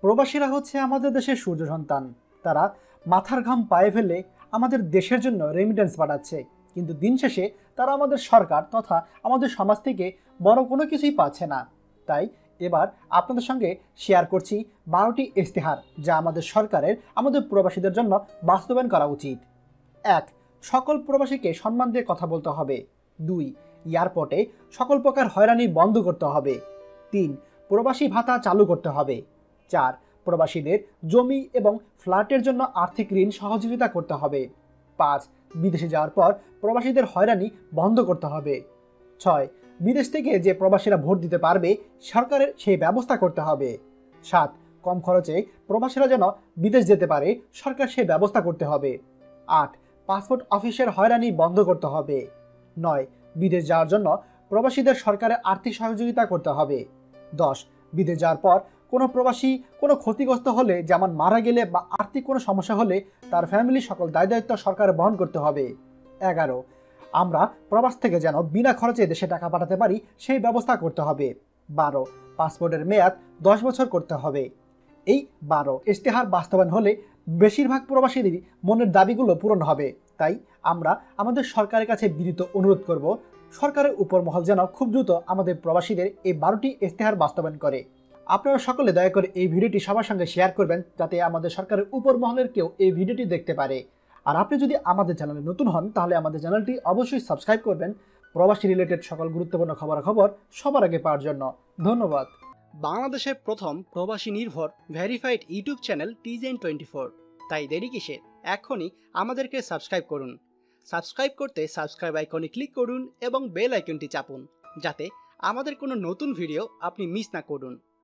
প্রবাসীরা হচ্ছে আমাদের দেশের সূর্য সন্তান। তারা মাথার ঘাম পায়ে ফেলে আমাদের দেশের জন্য রেমিটেন্স পাঠাচ্ছে। কিন্তু দিন শেষে তারা আমাদের সরকার তথা আমাদের সমাজ থেকে বড় কোনো কিছুই পাচ্ছে না। তাই এবার আপনাদের সঙ্গে শেয়ার করছি বারোটি ইস্তেহার যা আমাদের সরকারের, আমাদের প্রবাসীদের জন্য বাস্তবায়ন করা উচিত। এক, সকল প্রবাসীকে সম্মান দিয়ে কথা বলতে হবে। দুই, এয়ারপোর্টে সকল প্রকার হয়রানি বন্ধ করতে হবে। তিন, প্রবাসী ভাতা চালু করতে হবে। চার, প্রবাসীদের জমি এবং ফ্ল্যাটের জন্য আর্থিক ঋণ সহযোগিতা করতে হবে। পাঁচ, বিদেশে যাওয়ার পর প্রবাসীদের হয়রানি বন্ধ করতে হবে। ছয়, বিদেশ থেকে যে প্রবাসীরা ভোট দিতে পারবে, সরকারের সেই ব্যবস্থা করতে হবে। সাত, কম খরচে প্রবাসীরা যেন বিদেশ যেতে পারে, সরকার সেই ব্যবস্থা করতে হবে। আট, পাসপোর্ট অফিসের হয়রানি বন্ধ করতে হবে। নয়, বিদেশ যাওয়ার জন্য প্রবাসীদের সরকারের আর্থিক সহযোগিতা করতে হবে। দশ, বিদেশ যাওয়ার পর কোনো প্রবাসী কোনো ক্ষতিগ্রস্ত হলে যেমন মারা গেলে বা আর্থিক কোনো সমস্যা হলে তার ফ্যামিলি সকল দায় দায়িত্ব সরকার বহন করতে হবে। এগারো, আমরা প্রবাস থেকে যেন বিনা খরচে দেশে টাকা পাঠাতে পারি, সেই ব্যবস্থা করতে হবে। বারো, পাসপোর্টের মেয়াদ দশ বছর করতে হবে। এই বারো, ইশতেহার বাস্তবায়ন হলে বেশিরভাগ প্রবাসীদেরই মনের দাবিগুলো পূরণ হবে। তাই আমরা আমাদের সরকারের কাছে বিনীত অনুরোধ করব, সরকারের উপর মহল যেন খুব দ্রুত আমাদের প্রবাসীদের এই বারোটি ইশতেহার বাস্তবায়ন করে। আপনারা সকলে দয়া করে এই ভিডিওটি সবার সঙ্গে শেয়ার করবেন, যাতে আমাদের সরকারের উপর মহলের কেউ এই ভিডিওটি দেখতে পারে। আর আপনি যদি আমাদের চ্যানেলে নতুন হন, তাহলে আমাদের চ্যানেলটি অবশ্যই সাবস্ক্রাইব করবেন। প্রবাসী রিলেটেড সকল গুরুত্বপূর্ণ খবরাখবর সবার আগে পাওয়ার জন্য। ধন্যবাদ। বাংলাদেশের প্রথম প্রবাসী নির্ভর ভেরিফাইড ইউটিউব চ্যানেল টিজেন টোয়েন্টি ফোর। তাই দেরি কিসের এখনই আমাদেরকে সাবস্ক্রাইব করুন। সাবস্ক্রাইব করতে সাবস্ক্রাইব আইকনে ক্লিক করুন এবং বেল আইকনটি চাপুন, যাতে আমাদের কোনো নতুন ভিডিও আপনি মিস না করুন।